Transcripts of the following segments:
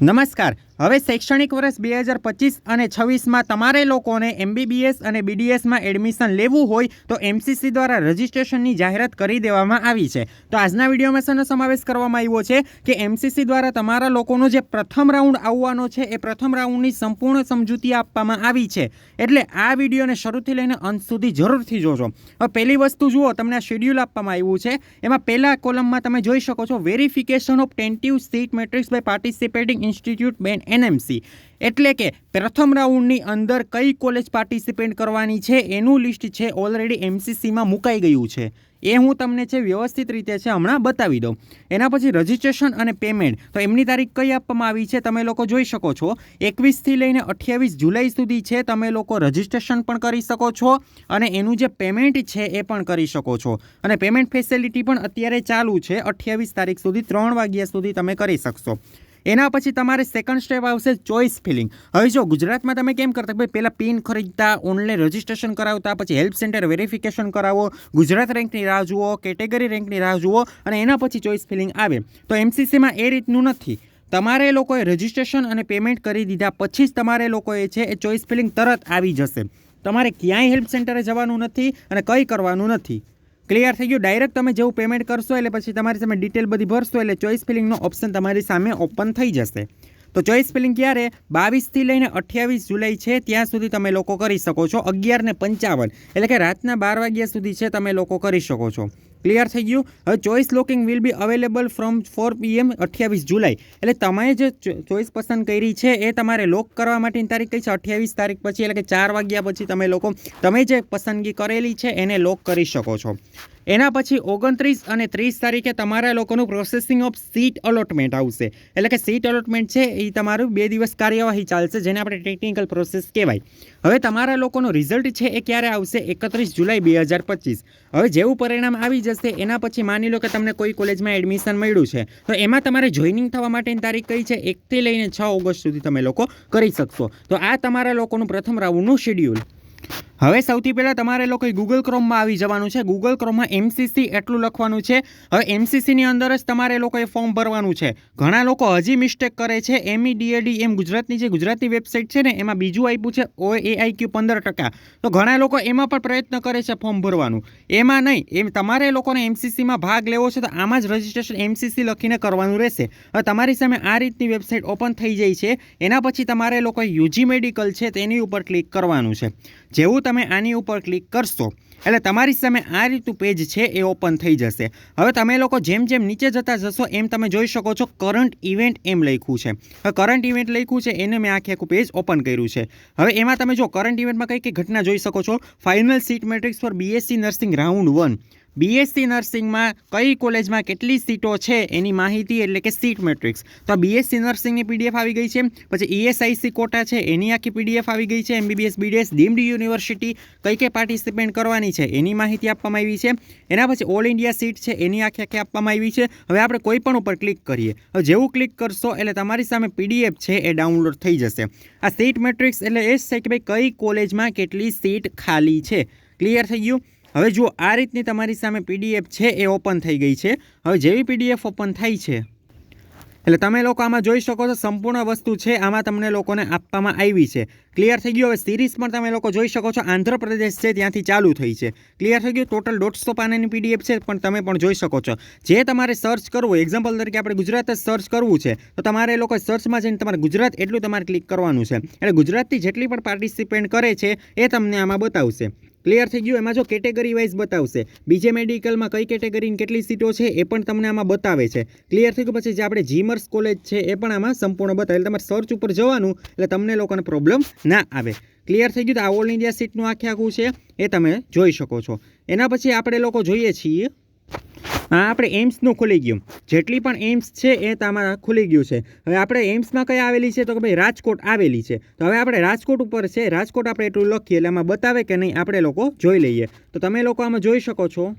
નમસ્કાર હવે શૈક્ષણિક વર્ષ બે હજાર પચીસ અને છવ્વીસમાં તમારે લોકોને એમબીબીએસ અને બીડીએસમાં એડમિશન લેવું હોય તો એમસીસી દ્વારા રજિસ્ટ્રેશનની જાહેરાત કરી દેવામાં આવી છે. તો આજના વિડીયોમાં શેનો સમાવેશ કરવામાં આવ્યો છે કે એમસીસી દ્વારા તમારા લોકોનો જે પ્રથમ રાઉન્ડ આવવાનો છે એ પ્રથમ રાઉન્ડની સંપૂર્ણ સમજૂતી આપવામાં આવી છે. એટલે આ વિડીયોને શરૂથી લઈને અંત સુધી જરૂરથી જોજો. હવે પહેલી વસ્તુ જુઓ, તમને આ શેડ્યુલ આપવામાં આવ્યું છે. એમાં પહેલા કોલમમાં તમે જોઈ શકો છો, verification of tentative seat matrix by participating institute બેન એનએમસી. એટલે કે પ્રથમ રાઉન્ડની અંદર કઈ કોલેજ પાર્ટિસિપેટ કરવાની છે એનું લિસ્ટ છે ઓલરેડી એમસીસીમાં મુકાઈ ગયું છે. એ હું તમને છે વ્યવસ્થિત રીતે છે હમણાં બતાવી દઉં. એના પછી રજિસ્ટ્રેશન અને પેમેન્ટ. તો એમની તારીખ કઈ આપવામાં આવી છે તમે લોકો જોઈ શકો છો. એકવીસથી લઈને અઠ્યાવીસ જુલાઈ સુધી છે તમે લોકો રજિસ્ટ્રેશન પણ કરી શકો છો અને એનું જે પેમેન્ટ છે એ પણ કરી શકો છો. અને પેમેન્ટ ફેસિલિટી પણ અત્યારે ચાલુ છે. અઠ્યાવીસ તારીખ સુધી ત્રણ વાગ્યા સુધી તમે કરી શકશો. એના પછી તમારે સેકન્ડ સ્ટેપ આવશે ચોઇસ ફિલિંગ હવે જો ગુજરાતમાં તમે કેમ કરતા ભાઈ પહેલાં પિન ખરીદતા ઓનલાઈન રજિસ્ટ્રેશન કરાવતા, પછી હેલ્પ સેન્ટર વેરિફિકેશન કરાવો, ગુજરાત રેન્કની રાહ જુઓ કેટેગરી રેન્કની રાહ જુઓ, અને એના પછી ચોઇસ ફિલિંગ આવે. તો એમસીસીમાં એ રીતનું નથી. તમારે લોકોએ રજિસ્ટ્રેશન અને પેમેન્ટ કરી દીધા પછી જ તમારે લોકોએ છે એ ચોઇસ ફિલિંગ તરત આવી જશે. તમારે ક્યાંય હેલ્પ સેન્ટરે જવાનું નથી અને કંઈ કરવાનું નથી. ક્લિયર થઈ ગયું. ડાયરેક્ટ તમે જેવું પેમેન્ટ કરશો એટલે પછી તમારી સામે ડિટેલ બધી ભરશો એટલે ચોઈસ ફિલિંગનો ઓપ્શન તમારી સામે ઓપન થઈ જશે. તો ચોઇસ ફિલિંગ ક્યારે? બાવીસથી લઈને અઠ્યાવીસ જુલાઈ છે, ત્યાં સુધી તમે લોકો કરી શકો છો. અગિયાર ને પંચાવન. એટલે કે રાતના બાર વાગ્યા સુધી છે, તમે લોકો કરી શકો છો. ક્લિયર થઈ ગયું. હવે choice locking will be available from four PM અઠ્યાવીસ જુલાઈ. એટલે તમે જે ચોઇસ પસંદ કરી છે એ તમારે લોક કરવા માટેની તારીખ કઈ છે? અઠ્યાવીસ તારીખ પછી એટલે કે ચાર વાગ્યા પછી તમે લોકો, તમે જે પસંદગી કરેલી છે એને લોક કરી શકો છો. એના પછી ઓગણત્રીસ અને ત્રીસ તારીખે તમારા લોકોનું પ્રોસેસિંગ ઓફ સીટ અલોટમેન્ટ આવશે. એટલે કે સીટ અલોટમેન્ટ છે એ તમારું બે દિવસ કાર્યવાહી ચાલશે, જેને આપણે ટેકનિકલ પ્રોસેસ કહેવાય. હવે તમારા લોકોનું રિઝલ્ટ છે એ ક્યારે આવશે? એકત્રીસ જુલાઈ બે હજાર પચીસ. હવે જેવું પરિણામ આવી જશે, એના પછી માની લો કે તમને કોઈ કોલેજમાં એડમિશન મળ્યું છે, તો એમાં તમારે જોઈનિંગ થવા માટેની તારીખ કઈ છે? એકથી લઈને છ ઓગસ્ટ સુધી તમે લોકો કરી શકશો. તો આ તમારા લોકોનું પ્રથમ રાઉન્ડનું શેડ્યુલ હવે સૌથી પહેલાં તમારે લોકોએ ગૂગલ ક્રોમમાં આવી જવાનું છે. ગૂગલ ક્રોમમાં એમસીસી એટલું લખવાનું છે. હવે એમસીસીની અંદર જ તમારે લોકોએ ફોર્મ ભરવાનું છે. ઘણા લોકો હજી મિસ્ટેક કરે છે. એમઈ ડીએડી એમ ગુજરાતની જે ગુજરાતી વેબસાઇટ છે ને, એમાં બીજું આપ્યું છે ઓ એઆઈક્યુ પંદર ટકા. તો ઘણા લોકો એમાં પણ પ્રયત્ન કરે છે ફોર્મ ભરવાનું. એમાં નહીં, એમ તમારે લોકોને એમસીસીમાં ભાગ લેવો છે તો આમાં જ રજિસ્ટ્રેશન એમસીસી લખીને કરવાનું રહેશે. હવે તમારી સામે આ રીતની વેબસાઇટ ઓપન થઈ જાય છે. એના પછી તમારે લોકોએ યુજી મેડિકલ છે તેની ઉપર ક્લિક કરવાનું છે. જેવું તમે આની ઉપર ક્લિક કરશો, એટલે તમારી સામે આ રીતનું પેજ છે એ ઓપન થઈ જશે. હવે તમે લોકો જેમ જેમ નીચે જતા જશો, એમ તમે જોઈ શકો છો કરંટ ઇવેન્ટ એમ લખ્યું છે. હવે કરંટ ઇવેન્ટ લખ્યું છે, એને મેં આખે આખું પેજ ઓપન કર્યું છે. હવે એમાં તમે જો કરંટ ઇવેન્ટમાં કઈ કઈ ઘટના જોઈ શકો છો final seat matrix for BSc nursing round one BSc નર્સિંગમાં કઈ કોલેજમાં કેટલી સીટો છે એની માહિતી, એટલે કે સીટ મેટ્રિક્સ તો આ બીએસસી નર્સિંગની પીડીએફ આવી ગઈ છે, પછી ઈએસઆઈસી કોટા છે, એની આખી પીડીએફ આવી ગઈ છે એમબીબીએસ બીડીએસ ડીમ્ડ યુનિવર્સિટી કઈ કઈ પાર્ટિસિપેન્ટ કરવાની છે એની માહિતી આપવામાં આવી છે. એના પછી ઓલ ઇન્ડિયા સીટ છે, એની આખી આખી આપવામાં આવી છે. હવે આપણે કોઈ પણ ઉપર ક્લિક કરીએ. હવે જેવું ક્લિક કરશો, એટલે તમારી સામે પીડીએફ છે, એ ડાઉનલોડ થઈ જશે. આ સીટ મેટ્રિક્સ એટલે એ જ છે કે ભાઈ કઈ કોલેજમાં કેટલી સીટ ખાલી છે. ક્લિયર થઈ ગયું? હવે જુઓ, આ રીતની તમારી સામે પીડીએફ છે એ ઓપન થઈ ગઈ છે. હવે જેવી પીડીએફ ઓપન થાય છે, એટલે તમે લોકો આમાં જોઈ શકો છો સંપૂર્ણ વસ્તુ છે, આમાં તમને લોકોને આપવામાં આવી છે. ક્લિયર થઈ ગયું? હવે સિરીઝ પણ તમે લોકો જોઈ શકો છો. આંધ્રપ્રદેશ છે, ત્યાંથી ચાલુ થઈ છે. ક્લિયર થઈ ગયું? ટોટલ દોઢસો પાનાની પીડીએફ છે, પણ તમે પણ જોઈ શકો છો. જે તમારે સર્ચ કરવું એક્ઝામ્પલ તરીકે આપણે ગુજરાત જ સર્ચ કરવું છે, તો તમારે એ લોકો સર્ચમાં જઈને તમારે ગુજરાત એટલું તમારે ક્લિક કરવાનું છે. એટલે ગુજરાતથી જેટલી પણ પાર્ટિસિપેન્ટ કરે છે, એ તમને આમાં બતાવશે. ક્લિયર થઈ ગયું? એમાં જો કેટેગરી વાઇઝ બતાવશે, બીજે મેડિકલમાં કઈ કેટેગરીની કેટલી સીટો છે એ પણ તમને આમાં બતાવે છે. ક્લિયર થઈ ગયું? પછી જે આપણે જીમર્સ કોલેજ છે એ પણ આમાં સંપૂર્ણ બતાવે. એટલે તમારે સર્ચ ઉપર જવાનું, એટલે તમને લોકોને પ્રોબ્લેમ ના આવે. ક્લિયર થઈ ગયું? તો આ ઓલ ઇન્ડિયા સીટનું આખે આખું છે એ તમે જોઈ શકો છો. એના પછી આપણે લોકો જોઈએ છીએ. હા, આપણે એમ્સનું ખુલી ગયું. જેટલી પણ એમ્સ છે એ તમારા ખુલી ગયું છે. હવે આપણે એમ્સમાં કઈ આવેલી છે? તો કે ભાઈ રાજકોટ આવેલી છે. તો હવે આપણે રાજકોટ ઉપર છે. રાજકોટ આપણે એટલું લખીએ એટલે આમાં બતાવે કે નહીં આપણે લોકો જોઈ લઈએ. તો તમે લોકો આમાં જોઈ શકો છો.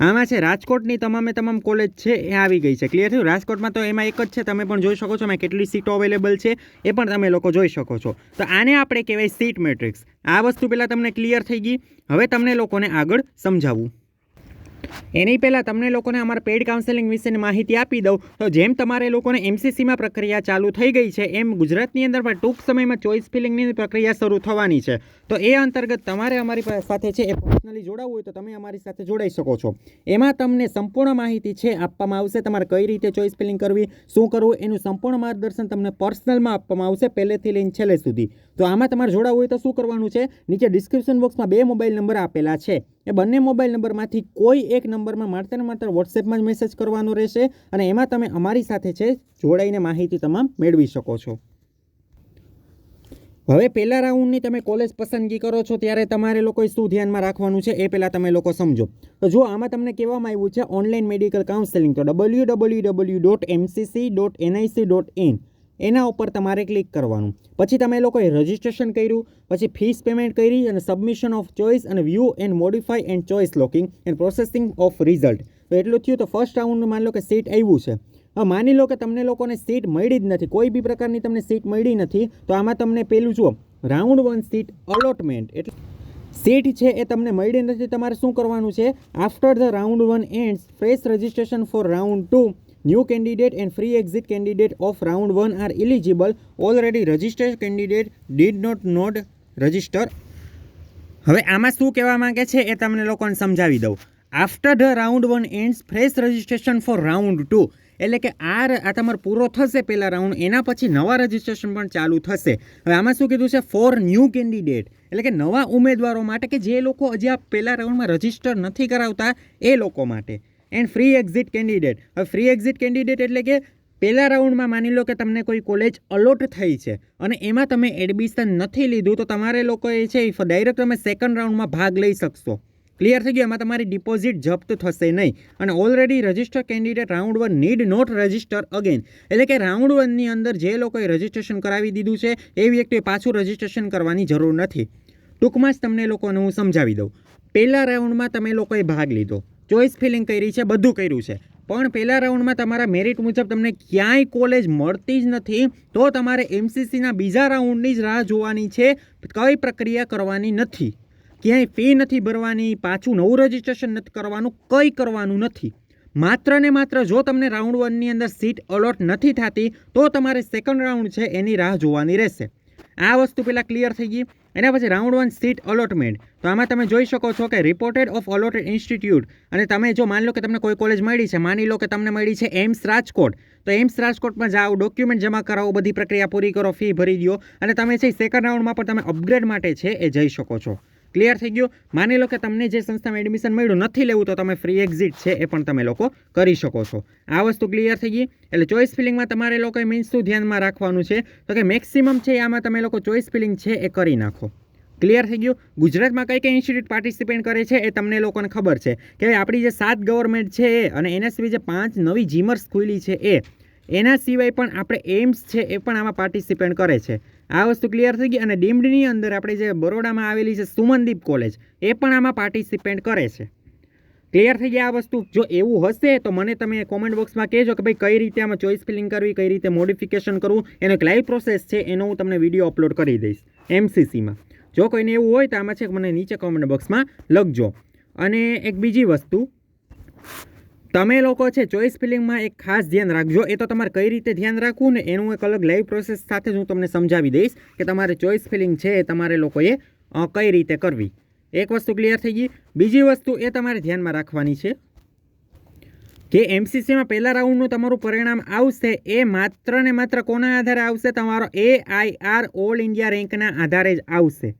આમાં છે, રાજકોટની તમામે તમામ કોલેજ છે એ આવી ગઈ છે. ક્લિયર થયું? રાજકોટમાં તો એમાં એક જ છે. તમે પણ જોઈ શકો છો. એમાં કેટલી સીટો અવેલેબલ છે એ પણ તમે લોકો જોઈ શકો છો. તો આને આપણે કહેવાય સીટ મેટ્રિક્સ. આ વસ્તુ પહેલાં તમને ક્લિયર થઈ ગઈ. હવે તમને લોકોને આગળ સમજાવવું એની પહેલાં તમને લોકોને અમારા પેડ કાઉન્સેલિંગ વિશેની માહિતી આપી દઉં. તો જેમ તમારે લોકોને એમસીસીમાં પ્રક્રિયા ચાલુ થઈ ગઈ છે, એમ ગુજરાતની અંદર પણ ટૂંક સમયમાં ચોઇસ ફિલિંગની પ્રક્રિયા શરૂ થવાની છે. તો એ અંતર્ગત તમારે અમારી સાથે છે એ પર્સનલી જોડાવવું હોય તો તમે અમારી સાથે જોડાઈ શકો છો. એમાં તમને સંપૂર્ણ માહિતી છે, આપવામાં આવશે તમારે કઈ રીતે ચોઇસ ફિલિંગ કરવી, શું કરવું, એનું સંપૂર્ણ માર્ગદર્શન તમને પર્સનલમાં આપવામાં આવશે પહેલેથી લઈને છેલ્લે સુધી. તો આમાં તમારે જોડાવવું હોય તો શું કરવાનું છે, નીચે ડિસ્ક્રિપ્શન બોક્સમાં બે મોબાઈલ નંબર આપેલા છે. એ બંને મોબાઈલ નંબરમાંથી કોઈ એક નંબરમાં માત્ર ને માત્ર વોટ્સએપમાં જ મેસેજ કરવાનો રહેશે અને એમાં તમે અમારી સાથે છે જોડાઈને માહિતી તમામ મેળવી શકો છો. હવે પહેલા રાઉન્ડની તમે કોલેજ પસંદગી કરો છો ત્યારે તમારે લોકોએ શું ધ્યાનમાં રાખવાનું છે એ પહેલાં તમે લોકો સમજો. તો જો આમાં તમને કહેવામાં આવ્યું છે ઓનલાઈન મેડિકલ કાઉન્સેલિંગ તો W W W dot MCC dot NIC dot in એના ઉપર તમારે ક્લિક કરવાનું. પછી તમે લોકોએ રજિસ્ટ્રેશન કર્યું, પછી ફીસ પેમેન્ટ કરી અને સબમિશન ઓફ ચોઇસ અને view and modify and choice locking and processing of result તો એટલું થયું તો ફર્સ્ટ રાઉન્ડનું માની લો કે સીટ આવ્યું છે. હવે માની લો કે તમને લોકોને સીટ મળી જ નથી, કોઈ બી પ્રકારની તમને સીટ મળી નથી, તો આમાં તમને પેલું જુઓ રાઉન્ડ વન સીટ અલોટમેન્ટ એટલે સીટ છે એ તમને મળી નથી, તમારે શું કરવાનું છે? After the round one ends fresh registration for round two new candidate and free exit candidate of round one are eligible already registered candidate did not not register હવે આમાં શું કહેવા માંગે છે એ તમને લોકોને સમજાવી દઉં. After the round one ends fresh registration for round two એટલે કે આ આ તમારો પૂરો થશે પહેલા રાઉન્ડ એના પછી નવા રજિસ્ટ્રેશન પણ ચાલુ થશે. હવે આમાં શું કીધું છે? ફોર ન્યૂ કેન્ડિડેટ એટલે કે નવા ઉમેદવારો માટે કે જે લોકો હજી આ પહેલા રાઉન્ડમાં રજિસ્ટર નથી કરાવતા, એ લોકો માટે. એન્ડ ફ્રી એક્ઝિટ કેન્ડિડેટ હવે ફ્રી એક્ઝિટ કેન્ડિડેટ એટલે કે પહેલા રાઉન્ડમાં માની લો કે તમને કોઈ કોલેજ અલોટ થઈ છે અને એમાં તમે એડમિશન નથી લીધું, તો તમારે લોકોએ છે એ ડાયરેક્ટ તમે સેકન્ડ રાઉન્ડમાં ભાગ લઈ શકશો. ક્લિયર થઈ ગયું? એમાં તમારી ડિપોઝિટ જપ્ત થશે નહીં. અને already register candidate round one need not register again એટલે કે રાઉન્ડ વનની અંદર જે લોકોએ રજિસ્ટ્રેશન કરાવી દીધું છે, એ વ્યક્તિએ પાછું રજિસ્ટ્રેશન કરવાની જરૂર નથી. ટૂંકમાં જ તમને લોકોને હું સમજાવી દઉં. પહેલા રાઉન્ડમાં તમે લોકોએ ભાગ લીધો. ચોઇસ ફિલિંગ કરી છે, બધું કર્યું છે. પણ પહેલા રાઉન્ડમાં તમારા મેરિટ મુજબ તમને ક્યાંય કોલેજ મળતી જ નથી, તો તમારે એમસીસીના બીજા રાઉન્ડની જ રાહ જોવાની છે, કઈ પ્રક્રિયા કરવાની નથી. ક્યાંય ફી નથી ભરવાની, પાછું નવું રજિસ્ટ્રેશન નથી કરવાનું, કંઈ કરવાનું નથી. માત્ર ને માત્ર જો તમને રાઉન્ડ વનની અંદર સીટ અલોટ નથી થતી, તો તમારે સેકન્ડ રાઉન્ડ છે એની રાહ જોવાની રહેશે. આ વસ્તુ પહેલાં ક્લિયર થઈ ગઈ. એના પછી રાઉન્ડ વન સીટ અલોટમેન્ટ તો આમાં તમે જોઈ શકો છો કે રિપોર્ટેડ ઓફ અલોટેડ ઇન્સ્ટિટ્યૂટ અને તમે જો માની લો કે તમને કોઈ કોલેજ મળી છે, માની લો કે તમને મળી છે એમ્સ રાજકોટ. તો એમ્સ રાજકોટમાં જાઓ ડોક્યુમેન્ટ જમા કરાવો, બધી પ્રક્રિયા પૂરી કરો ફી ભરી દો અને તમે છે સેકન્ડ રાઉન્ડમાં પણ તમે અપગ્રેડ માટે છે એ જઈ શકો છો. ક્લિયર થઈ ગયું? માની લો કે તમને જે સંસ્થામાં એડમિશન મળ્યું નથી લેવું, તો તમે ફ્રી એક્ઝિટ છે એ પણ તમે લોકો કરી શકો છો. આ વસ્તુ ક્લિયર થઈ ગઈ? એટલે ચોઈસ ફિલિંગમાં તમારે લોકોએ મીન્સ શું ધ્યાનમાં રાખવાનું છે? તો કે મેક્સિમમ છે આમાં તમે લોકો ચોઇસ ફિલિંગ છે એ કરી નાખો. ક્લિયર થઈ ગયું? ગુજરાતમાં કઈ કઈ ઇન્સ્ટિટ્યૂટ પાર્ટિસિપેટ કરે છે એ તમને લોકોને ખબર છે. કે આપણી જે સાત ગવર્મેન્ટ છે એ અને એના સિવાય જે પાંચ નવી જીમર્સ ખુલી છે એ, એના સિવાય પણ આપણે એમ્સ છે એ પણ આમાં પાર્ટિસિપેટ કરે છે. આ વસ્તુ ક્લિયર થઈ ગઈ અને ડીમ્ડની અંદર આપણે જે બરોડામાં આવેલી છે સુમનદીપ કોલેજ એ પણ આમાં પાર્ટિસિપેટ કરે છે. ક્લિયર થઈ ગયા આ વસ્તુ? જો એવું હશે, તો મને તમે કોમેન્ટ બોક્સમાં કહેજો કે ભાઈ કઈ રીતે આમાં ચોઇસ ફિલિંગ કરવી, કઈ રીતે મોડિફિકેશન કરવું. એનો એક લાઈવ પ્રોસેસ છે, એનો હું તમને વીડિયો અપલોડ કરી દઈશ એમસીસીમાં જો કોઈને એવું હોય, તો આમાં છે, મને નીચે કોમેન્ટ બોક્સમાં લખજો. અને એક બીજી વસ્તુ તમે લોકો છે ચોઈસ ફિલિંગમાં એક ખાસ ધ્યાન રાખજો. એ તો તમારે કઈ રીતે ધ્યાન રાખવું ને એનું એક અલગ લાઈવ પ્રોસેસ સાથે જ હું તમને સમજાવી દઈશ કે તમારે ચોઇસ ફિલિંગ છે એ તમારે લોકોએ કઈ રીતે કરવી. એક વસ્તુ ક્લિયર થઈ ગઈ. બીજી વસ્તુ એ તમારે ધ્યાનમાં રાખવાની છે કે એમસીસીમાં પહેલા રાઉન્ડનું તમારું પરિણામ આવશે એ માત્ર ને માત્ર કોના આધારે આવશે? તમારો A I R all India રેન્કના આધારે જ આવશે.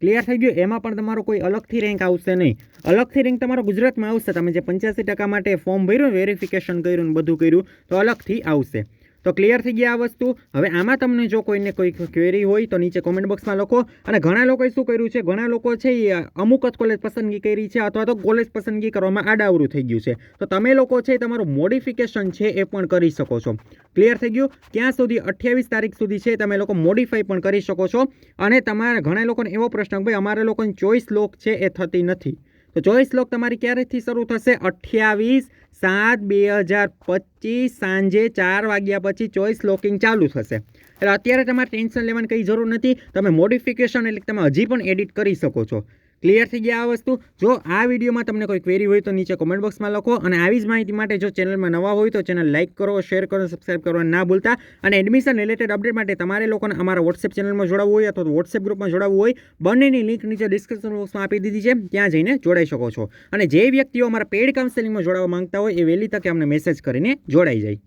ક્લિયર થઈ ગયું? એમાં પણ તમારો કોઈ અલગથી રેન્ક આવશે નહીં. અલગથી રેન્ક તમારો ગુજરાતમાં આવશે. તમે જે પંચ્યાસી ટકા માટે ફોર્મ ભર્યું વેરિફિકેશન કર્યું ને બધું કર્યું, તો અલગથી આવશે. તો ક્લિયર થઈ ગયા આ વસ્તુ. હવે આમાં તમને જો કોઈને કોઈ ક્વેરી હોય તો નીચે કોમેન્ટ બોક્સમાં લખો. અને ઘણા લોકોએ શું કર્યું છે? ઘણા લોકો છે એ અમુક જ કોલેજ પસંદગી કરી છે અથવા તો કોલેજ પસંદગી કરવામાં આડાવરું થઈ ગયું છે. તો તમે લોકો છે તમારું મોડિફિકેશન છે એ પણ કરી શકો છો. ક્લિયર થઈ ગયું? ક્યાં સુધી? અઠ્યાવીસ તારીખ સુધી છે તમે લોકો મોડિફાઈ પણ કરી શકો છો. અને તમારા ઘણા લોકોને એવો પ્રશ્ન કે ભાઈ અમારા લોકોની ચોઈસ લોક છે એ થતી નથી. તો ચોઈસ લોક તમારી ક્યારેથી શરૂ થશે? અઠ્યાવીસ, સાત, બે હજાર પચીસ, સાંજે ચાર વાગ્યા પછી ચોઈસ લોકિંગ ચાલુ થશે. એટલે અત્યારે તમારે ટેન્શન લેવાની કંઈ જરૂર નથી. તમે મોડિફિકેશન એટલે તમે હજી પણ એડિટ કરી શકો છો. ક્લિયર થઈ ગયા આ વસ્તુ? જો આ વિડીયોમાં તમને કોઈ ક્વેરી હોય તો નીચે કોમેન્ટ બોક્સમાં લખો અને આવી જ માહિતી માટે જો ચેનલમાં નવા હોય તો ચેનલ લાઇક કરો શેર કરો સબસ્ક્રાઇબ કરવા ના ભૂલતા. અને એડમિશન રિલેટેડ અપડેટ માટે તમારે લોકોને અમારા વોટ્સએપ ચેનલમાં જોડાવવું હોય અથવા વોટ્સએપ ગ્રુપમાં જોડાવવું હોય, બંનેની લિંક નીચે ડિસ્ક્રિપ્શન બોક્સમાં આપી દીધી છે. ત્યાં જઈને જોડાઈ શકો છો. અને જે વ્યક્તિઓ અમારા પેડ કાઉન્સેલિંગમાં જોડાવા માંગતા હોય એ વહેલી તકે અમને મેસેજ કરીને જોડાઈ જાય.